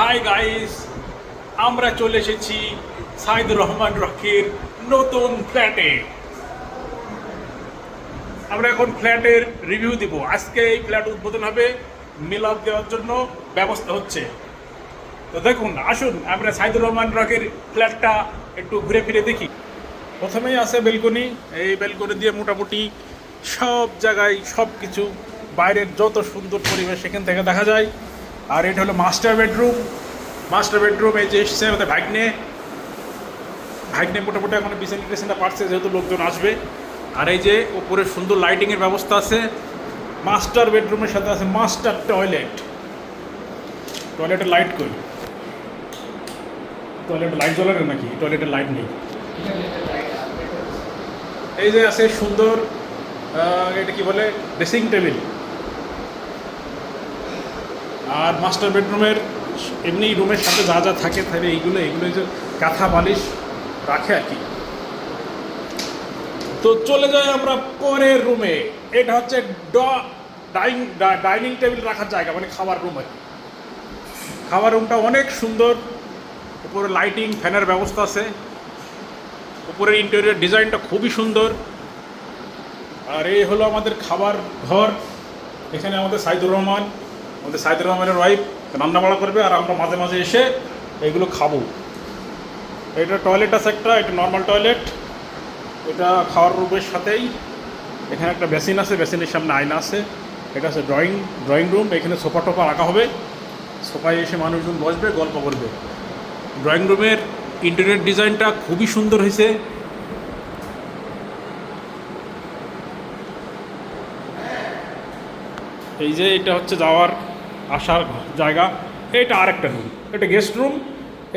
Hi guys আমরা চলে এসেছি সাইদুর রহমান রকির নতুন ফ্ল্যাটে। আমরা এখন ফ্ল্যাটের রিভিউ দিব। আজকে এই ফ্ল্যাট উদ্বোধন হবে মিলাদ দেওয়ার জন্য ব্যবস্থা হচ্ছে। তো দেখুন, আসুন, আমরা সাইদুর রহমান রকির ফ্ল্যাটটা একটু ঘুরে ফিরে দেখি। প্রথমেই আছে বেলকনি। এই বেলকনি দিয়ে মোটামুটি সব জায়গায় সব কিছু বাইরের যত সুন্দর পরিবেশ সেখান থেকে দেখা যায়। আর এটা হলো মাস্টার বেডরুম মাস্টার বেডরুম এই যে এসছে আমাদের ভাগ্নে। ভাগ্নে মোটামুটি এখন বিছানা পারছে যেহেতু লোকজন আসবে। আর এই যে উপরে সুন্দর লাইটিংয়ের ব্যবস্থা আছে। মাস্টার বেডরুমের সাথে আছে মাস্টার টয়লেট টয়লেটের লাইট কই? টয়লেটে লাইট জ্বলে না নাকি? টয়লেটের লাইট নেই। এই যে আছে সুন্দর এটা কি বলে? ড্রেসিং টেবিল আর মাস্টার বেডরুমের এমনি রুমের সাথে যা যা থাকে থাকে এইগুলো এইগুলো যে কাঁথা বালিশ রাখে আর কি। তো চলে যাই আমরা পরের রুমে এটা হচ্ছে ডাইনিং ডাইনিং টেবিল রাখার জায়গা মানে খাবার রুম আর খাবার রুমটা অনেক সুন্দর। উপরে লাইটিং ফ্যানের ব্যবস্থা আছে। উপরের ইন্টেরিয়ার ডিজাইনটা খুবই সুন্দর। আর এই হলো আমাদের খাবার ঘর। এখানে আমাদের সাইদুর রহমান। আমাদের সাইদুর রহমানের ওয়াইফ রান্নাবাড়া করবে আর আমরা মাঝে মাঝে এসে এগুলো খাব। এটা টয়লেট আছে একটা, এটা নর্মাল টয়লেট এটা খাওয়ার রুমের সাথেই। এখানে একটা বেসিন আছে বেসিনের সামনে আয়না আছে। এটা আছে ড্রয়িং ড্রয়িং রুম এখানে সোফা টোফা রাখা হবে। সোফায় এসে মানুষজন বসবে, গল্প করবে। ড্রয়িং রুমের ইন্টেরিয়র ডিজাইনটা খুবই সুন্দর হয়েছে। এই যে এটা হচ্ছে যাওয়ার আসার জায়গা, এটা আরেকটা রুম এটা গেস্ট রুম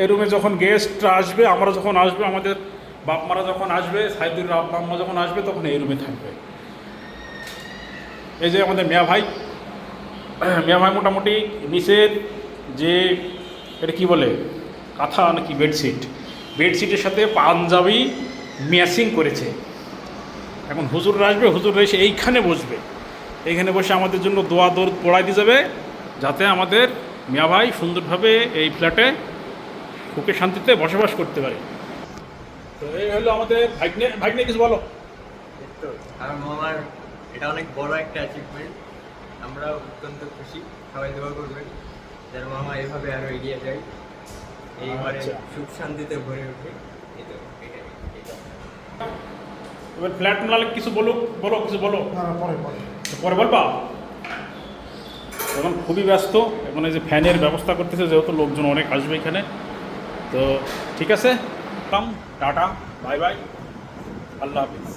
এই রুমে যখন গেস্টরা আসবে, আমরা যখন আসবে, আমাদের বাপ মারা যখন আসবে, সাইদুর বাপমা যখন আসবে, তখন এই রুমে থাকবে। এই যে আমাদের মিয়া ভাই মিয়া ভাই মোটামুটি নিচের যে, এটা কি বলে? কাঁথা নাকি বেডশিট বেডশিটের সাথে পাঞ্জাবি ম্যাচিং করেছে। এখন হুজুররা আসবে, হুজুররা এসে এইখানে বসবে। এইখানে বসে আমাদের জন্য দোয়া দৌড় পড়াই দিয়ে যাবে। যাতে আমাদের মিয়া ভাই সুন্দরভাবে এই ফ্ল্যাটে সুখে শান্তিতে বসবাস করতে পারে। তো এই হলো আমাদের ভাগ্নে ভাগ্নে কিছু বলো। তো আমার মামার এটা অনেক বড় একটা অ্যাচিভমেন্ট আমরা অত্যন্ত খুশি সবাই দোয়া করবেন যেন মামা এভাবে আরও এগিয়ে যায়। এই ঘরে আচ্ছা। সুখ শান্তিতে ভরে ওঠে এই তো এটাই এটা এবার ফ্ল্যাট মালিক কিছু বলো বলো কিছু বলো। পরে পরে। পরে বলবা? এখন খুবই ব্যস্ত, এখন এই যে ফ্যানের ব্যবস্থা করতেছে, যেহেতু লোকজন অনেক আসবে এখানে। তো ঠিক আছে কাম টাটা, বাই বাই, আল্লাহ হাফিজ।